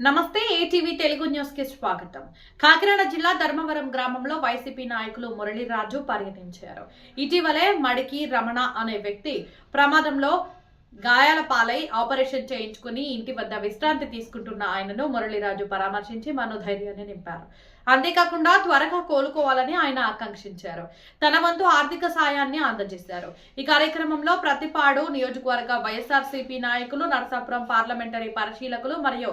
నమస్తే ఏటీవీ తెలుగు న్యూస్కి స్వాగతం. కాకినాడ జిల్లా ధర్మవరం గ్రామంలో వైసీపీ నాయకులు మురళీరాజు పర్యటించారు. ఇటీవలే మడికి రమణ అనే వ్యక్తి ప్రమాదంలో గాయాల పాలై ఆపరేషన్ చేయించుకుని ఇంటి వద్ద విశ్రాంతి తీసుకుంటున్న ఆయనను మురళీరాజు పరామర్శించి మనోధైర్యాన్ని నింపారు. అంతేకాకుండా త్వరగా కోలుకోవాలని ఆయన ఆకాంక్షించారు. తన వంతు ఆర్థిక సాయాన్ని అందజేశారు. ఈ కార్యక్రమంలో ప్రతిపాడు నియోజకవర్గ వైఎస్ఆర్సీపీ నాయకులు నరసాపురం పార్లమెంటరీ పరిశీలకులు మరియు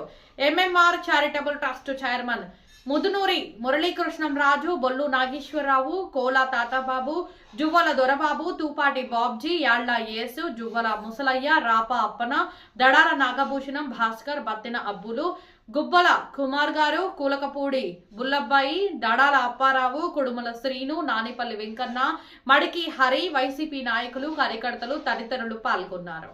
MMR charitable trust chairman Mudunuri Muralikrishnam Raju Bollu Nageswararao Kola Tatababu Juvvala Dorababu Tupati Babji Yalla Yesu Juvvala Musalaiah Rapa Appana Dadala Nagabhushanam Bhaskar Battina Abbulu Gubbala Kumar garu Kulakapudi Bullabbayi Dadala Apparao Kudumula Srinu Nanipalli Venkanna మడికి Hari YCP నాయకులు కార్యకర్తలు తదితరులు పాల్గొన్నారు.